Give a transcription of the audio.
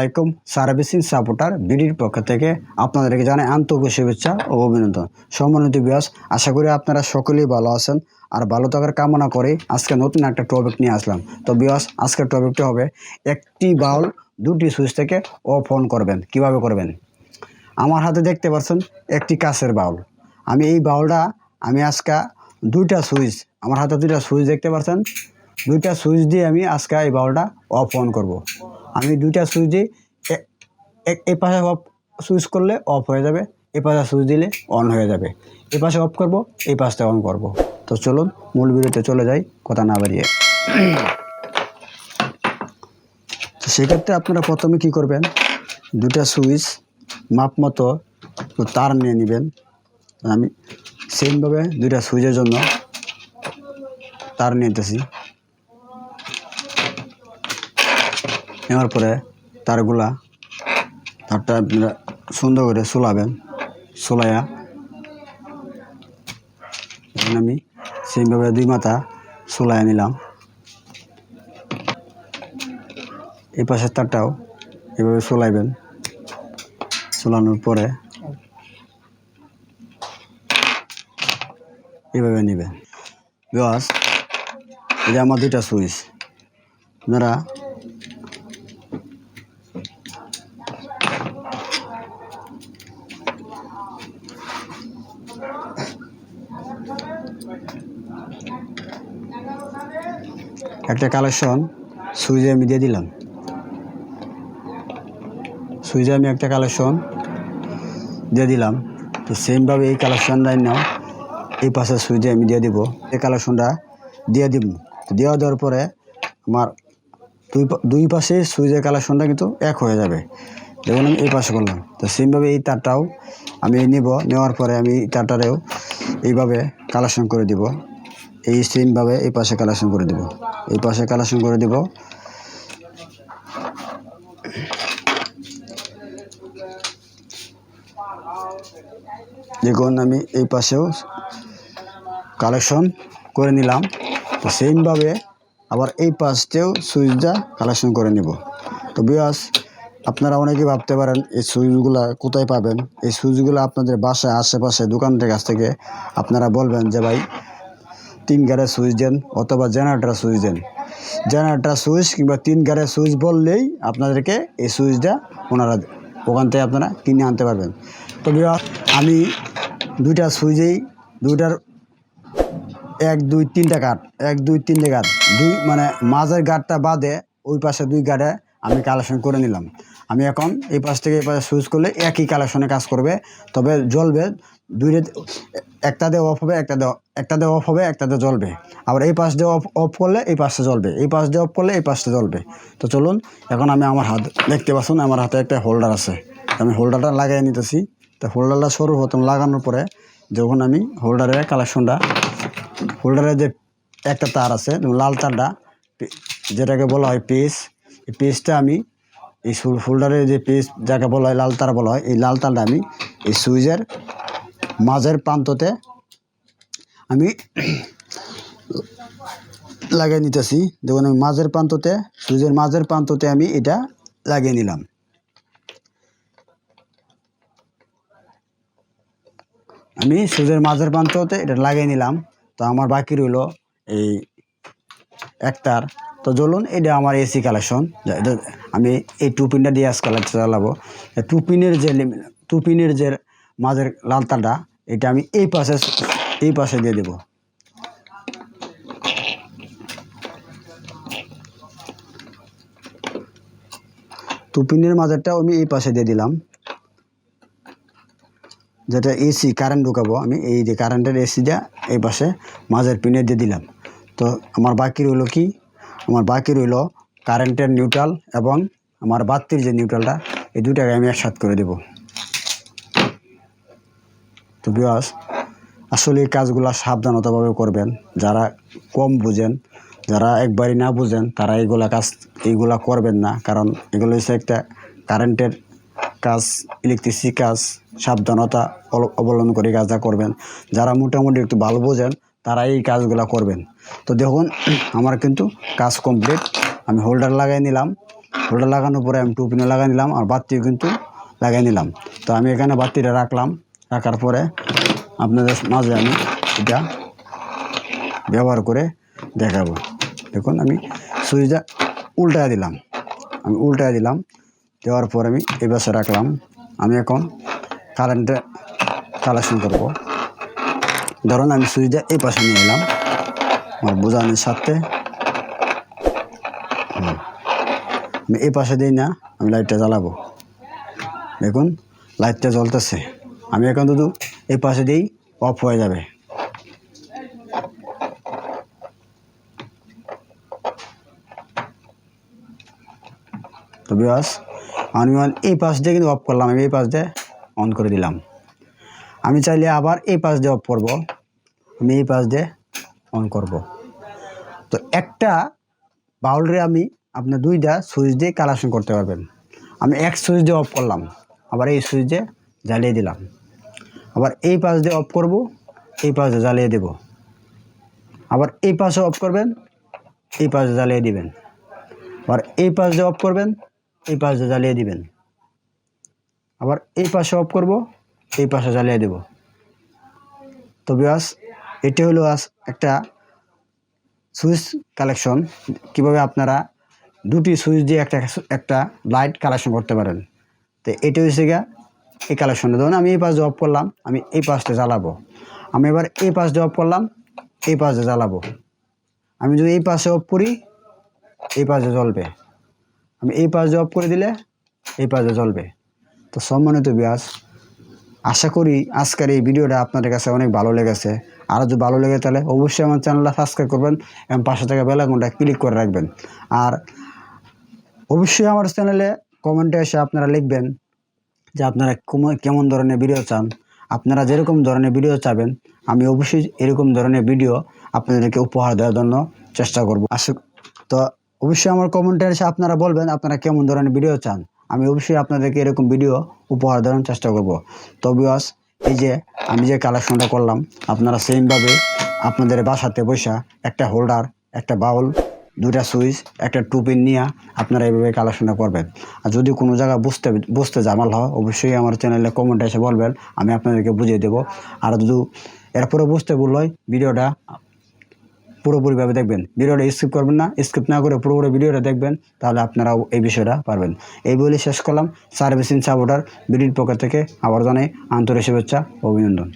আলাইকুম servicing supporter বিডির পক্ষ থেকে আপনাদেরকে জানাই আন্তরিক শুভেচ্ছা ও অভিনন্দন। সম্মানিত বিয়াস আশা করি আপনারা সকলেই ভালো আছেন আর ভালো থাকার কামনা করে আজকে নতুন একটা টপিক নিয়ে আসলাম। তো বিয়াস আজকের টপিকটি হবে একটি বাউল দুটি সুইচ থেকে অফ অন করবেন, কীভাবে করবেন? আমার হাতে দেখতে পাচ্ছেন একটি কাছের বাউল। আমি এই বাউলটা, আমি আজকে দুইটা সুইচ, আমার হাতে দুইটা সুইচ দেখতে পাচ্ছেন। দুইটা সুইচ দিয়ে আমি আজকে এই বাউলটা অফ অন করব। আমি দুইটা সুইচ দিয়ে এ- পাশে অফ সুইচ করলে অফ হয়ে যাবে, এ পাশে সুইচ দিলে অন হয়ে যাবে। এ পাশে অফ করব এই পাশটা অন করব। তো চলুন, মূল ভিডিওতে চলে যাই, কথা না বাড়িয়ে। তো সেক্ষেত্রে আপনারা প্রথমে কি করবেন দুটা সুইচ মাপ মতো তার নিয়ে নেবেন। আমি সেমভাবে দুইটা সুইচের জন্য তার নিতেছি। নেওয়ার পরে তারগুলা তারটা আপনারা সুন্দর করে সোলাবেন সোলাইয়া এখন আমি সেইভাবে দুই মাথা সোলাইয়া নিলাম। এই পাশের তারটাও এভাবে সোলাইবেন। সোলানোর পরে এভাবে নেবেন। বিকজ এটা আমার দুইটা সুইচ। আপনারা একটা কালেকশন সুইচে আমি দিয়ে দিলাম। সুইচে আমি একটা কালেকশন দিয়ে দিলাম। তো সেমভাবে এই কালেকশনটাই নাও এই পাশে সুইচে আমি দিয়ে দিব। এই কালেকশনটা দিয়ে দিব। দেওয়া দেওয়ার পরে আমার দুই দুই পাশে সুইচের কালেকশনটা কিন্তু এক হয়ে যাবে। যেমন আমি এই পাশে করলাম। তো সেমভাবে এই তারটাও আমি নিব। নেওয়ার পরে আমি তারটারেও এইভাবে কালেকশন করে দিব। এই সেমভাবে এই পাশে কালেকশন করে দিব। এই পাশে কালেকশন করে দিব। দেখুন, আমি এই পাশেও কালেকশন করে নিলাম। তো সেমভাবে আবার এই পাশতেও সুইচটা কালেকশন করে নিব। তো বিয়াস আপনারা অনেকেই ভাবতে পারেন, এই সুইচগুলো কোথায় পাবেন? এই সুইচগুলো আপনাদের বাসায়, আশেপাশে দোকানদের কাছ থেকে আপনারা বলবেন যে, ভাই তিন গাড়ের সুইচ দেন অথবা জেনারেটার সুইচ দেন। জেনারেটার সুইচ কিংবা তিন গাড়ের সুইচ বললেই আপনাদেরকে এই সুইচটা ওনারা ওখান থেকে আপনারা কিনে আনতে পারবেন। তো আমি দুইটা সুইচেই দুইটার এক, দুই, তিনটা গাঁট, এক, দুই, তিনটে গাঁট, দুই মানে মাঝের গাঁটটা বাদে ওই পাশে দুই গাঁটে আমি কালেকশন করে নিলাম। আমি এখন এই পাশ থেকে এই পাশে সুইচ করলে একই কালেকশনে কাজ করবে, তবে জ্বলবে দুইটা একটা দিয়ে অফ হবে, একটা দিয়ে একটা দিয়ে অফ হবে, একটা দিয়ে জ্বলবে। আবার এই পাশ দিয়ে অফ অফ করলে এই পাশটা জ্বলবে। এই পাশ দিয়ে অফ করলে এই পাশটা জ্বলবে। তো চলুন, এখন আমি আমার হাত, দেখতে পাচ্ছেন, আমার হাতে একটা হোল্ডার আছে। আমি হোল্ডারটা লাগাই নিতেছি। তো হোল্ডারটা সরু সর্বপ্রথম লাগানোর পরে যখন আমি হোল্ডারের কালেকশনটা হোল্ডারের যে একটা তার আছে লাল তারটা যেটাকে বলা হয় পেস এই পেসটা আমি এই হোল্ডারের যে পেস যাকে বলা হয় লাল তার বলা হয়, এই লাল তারটা আমি এই সুইচের মাঝের প্রান্ততে আমি লাগিয়ে নিতেছি। দেখুন, আমি মাঝের প্রান্ততে সুইচের মাঝের প্রান্ততে আমি এটা লাগিয়ে নিলাম। আমি সুইচের মাঝের প্রান্ততে এটা লাগিয়ে নিলাম। তো আমার বাকি রইল এই একটার। তো চলুন, এটা আমার এসি কালেকশন আমি এই টু পিনটা দিয়ে আজ কালেকশন চালাবো। এই টু পিনের যে লিম- টু পিনের যে মাঝের লাল তারটা এটা আমি এই পাশে এই পাশে দিয়ে দেবো। টু পিনের মাঝেরটাও আমি এই পাশে দিয়ে দিলাম। যেটা এসি কারেন্ট ঢুকাবো আমি, এই যে কারেন্টের এসি এসিটা এই পাশে মাঝের পিনে দিয়ে দিলাম। তো আমার বাকি রইল কি? আমার বাকি রইল কারেন্টের নিউট্রাল এবং আমার বাতির যে নিউট্রালটা এই দুটাকে আমি একসাথ করে দেব। তো বিয়াস আসলে এই কাজগুলো সাবধানতাভাবে করবেন। যারা কম বুঝেন, যারা একবারই না বুঝেন, তারা এইগুলা কাজ এইগুলা করবেন না। কারণ এগুলো হচ্ছে একটা কারেন্টের কাজ ইলেকট্রিসিটি কাজ, সাবধানতা অবলম্বন করে কাজটা করবেন। যারা মোটামুটি একটু ভালো বোঝেন, তারা এই কাজগুলো করবেন। তো দেখুন, আমার কিন্তু কাজ কমপ্লিট আমি হোল্ডার লাগাই নিলাম। হোল্ডার লাগানোর পরে আমি টুপিনে লাগাই নিলাম, আর বাতিও কিন্তু লাগাই নিলাম। তো আমি এখানে বাতিটা রাখলাম। রাখার পরে আপনাদের মাঝে আমি এটা ব্যবহার করে দেখাবো। দেখুন, আমি সুইচটা উল্টায় দিলাম। আমি উল্টায় দিলাম, দেওয়ার পর আমি এই পাশে রাখলাম। আমি এখন কারেন্টে কালেকশন করব। ধরুন, আমি সুইচটা এই পাশে নিয়ে এলাম। আমার বোঝানোর সাথে। আমি এই পাশে দিই না, আমি লাইটটা জ্বালাবো। দেখুন, লাইটটা জ্বলতেছে। আমি এখন শুধু এই পাশে দিয়েই অফ হয়ে যাবে। তো বিবাস আমি এই পাশ দিয়ে কিন্তু অফ করলাম, আমি এই পাশ দিয়ে অন করে দিলাম। আমি চাইলে আবার এই পাশ দিয়ে অফ করব, আমি এই পাশ দিয়ে অন করব। তো একটা বাউলরে আমি আপনার দুইটা সুইচ দিয়ে কালেকশন করতে পারবেন। আমি এক সুইচ দিয়ে অফ করলাম, আবার এই সুইচ দিয়ে জ্বালিয়ে দিলাম। আবার এই পাশ দিয়ে অফ করব, এই পাশ জ্বালিয়ে দেব। আবার এই পাশে অফ করবেন, এই পাশে জ্বালিয়ে দিবেন। আবার এই পাশ দিয়ে অফ করবেন, এই পাশ দিয়ে জ্বালিয়ে দিবেন। আবার এই পাশে অফ করব, এই পাশে জ্বালিয়ে দেব। তো বিয়াস এটি হলো আজ একটা সুইচ কালেকশন। কীভাবে আপনারা দুটি সুইচ দিয়ে একটা একটা লাইট কালেকশন করতে পারেন। তো এটা হচ্ছে গিয়া এই কালেকশনটা ধরুন আমি এই পাশ অফ করলাম, আমি এই পাশটা জ্বালাবো। আমি এবার এই পাশ অফ করলাম, এই পাশে জ্বালাবো। আমি যদি এই পাশে অফ করি, এই পাশে জ্বলবে। আমি এই পাশে অফ করে দিলে, এই পাশে জ্বলবে। তো সম্মানিত ব্যাস আশা করি আজকের এই ভিডিওটা আপনাদের কাছে অনেক ভালো লেগেছে। আর যদি ভালো লেগে তাহলে অবশ্যই আমার চ্যানেলটা সাবস্ক্রাইব করবেন এবং পাশে থাকা বেলাকনটা ক্লিক করে রাখবেন। আর অবশ্যই আমার চ্যানেলে কমেন্টে এসে আপনারা লিখবেন যে আপনারা কেমন- ধরনের ভিডিও চান, আপনারা যেরকম ধরনের ভিডিও চাবেন, আমি অবশ্যই এরকম ধরনের ভিডিও আপনাদেরকে উপহার দেওয়ার জন্য চেষ্টা করব। আসুক, তো অবশ্যই আমার কমেন্টে এসে আপনারা বলবেন আপনারা কেমন ধরনের ভিডিও চান। আমি অবশ্যই আপনাদেরকে এরকম ভিডিও উপহার দেওয়ার চেষ্টা করব। তো বিয়াস এই যে আমি যে কালেকশনটা করলাম, আপনারা সেমভাবে আপনাদের বাসাতে বসা একটা হোল্ডার একটা বাউল দুটা সুইচ, একটা টুপিন নিয়ে আপনারা এইভাবে কালেকশনটা করবেন। আর যদি কোনো জায়গা বুঝতে বুঝতে জামাল হয়, অবশ্যই আমার চ্যানেলে কমেন্টে এসে বলবেন, আমি আপনাদেরকে বুঝিয়ে দেবো। আর যদি এরপরে বুঝতে হয়, ভিডিওটা পুরোপুরিভাবে দেখবেন। ভিডিওটা স্কিপ করবেন না, স্কিপ না করে পুরোপুরি ভিডিওটা দেখবেন, তাহলে আপনারাও এই বিষয়টা পারবেন। এই বলে শেষ করলাম। সার্ভিসিং সাপোর্টার বিডির পক্ষ থেকে আবার জানাই আন্তরিক শুভেচ্ছা অভিনন্দন।